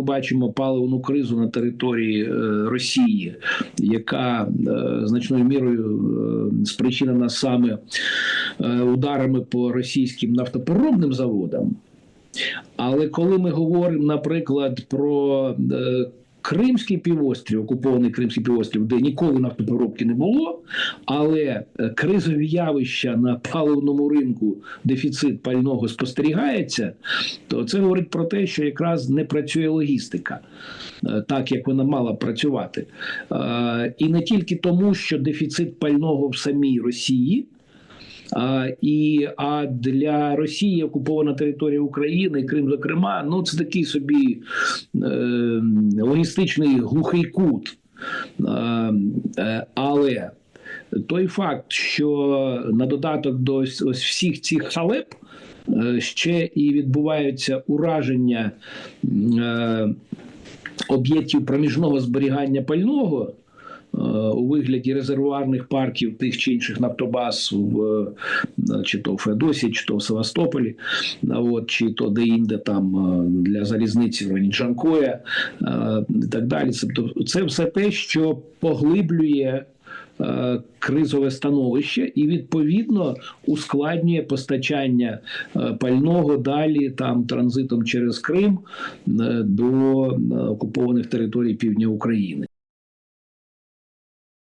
ми бачимо паливну кризу на території е, Росії, яка е, значною мірою е, спричинена саме ударами по російським нафтопереробним заводам. Але коли ми говоримо, наприклад, про Кримський півострів, окупований Кримський півострів, де ніколи нафтопереробки не було, але е, кризові явища на паливному ринку, дефіцит пального спостерігається, то це говорить про те, що якраз не працює логістика. е, Так як вона мала працювати, Е, і не тільки тому, що дефіцит пального в самій Росії, і а для Росії окупована територія України, Крим, зокрема, ну це такий собі е, логістичний глухий кут. Е, але той факт, що на додаток до ось всіх цих халеп е, ще і відбуваються ураження е, об'єктів проміжного зберігання пального. Е, У вигляді резервуарних парків тих чи інших нафтобаз в е, чи то в Феодосії, чи то в Севастополі, от, чи то де-інде там е, для залізниці в районі Джанкоя е, і так далі. Тобто це все те, що поглиблює е, кризове становище і відповідно ускладнює постачання е, пального далі там транзитом через Крим е, до е, окупованих територій півдня України.